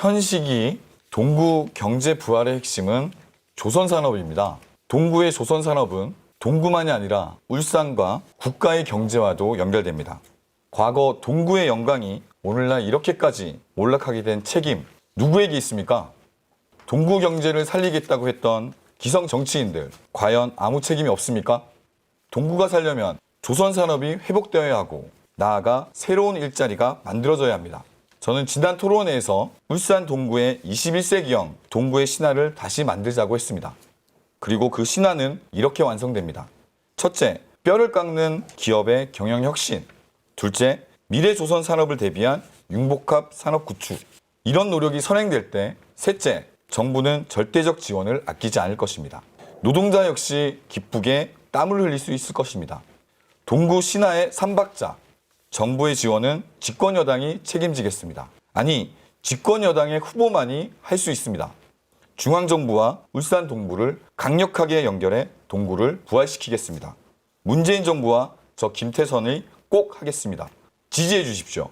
현 시기 동구 경제 부활의 핵심은 조선 산업입니다. 동구의 조선 산업은 동구만이 아니라 울산과 국가의 경제와도 연결됩니다. 과거 동구의 영광이 오늘날 이렇게까지 몰락하게 된 책임 누구에게 있습니까? 동구 경제를 살리겠다고 했던 기성 정치인들 과연 아무 책임이 없습니까? 동구가 살려면 조선 산업이 회복되어야 하고 나아가 새로운 일자리가 만들어져야 합니다. 저는 지난 토론회에서 울산 동구의 21세기형 동구의 신화를 다시 만들자고 했습니다. 그리고 그 신화는 이렇게 완성됩니다. 첫째, 뼈를 깎는 기업의 경영 혁신. 둘째, 미래 조선 산업을 대비한 융복합 산업 구축. 이런 노력이 선행될 때 셋째, 정부는 절대적 지원을 아끼지 않을 것입니다. 노동자 역시 기쁘게 땀을 흘릴 수 있을 것입니다. 동구 신화의 삼박자. 정부의 지원은 집권 여당이 책임지겠습니다. 아니, 집권 여당의 후보만이 할 수 있습니다. 중앙정부와 울산 동구를 강력하게 연결해 동구를 부활시키겠습니다. 문재인 정부와 저 김태선이 꼭 하겠습니다. 지지해 주십시오.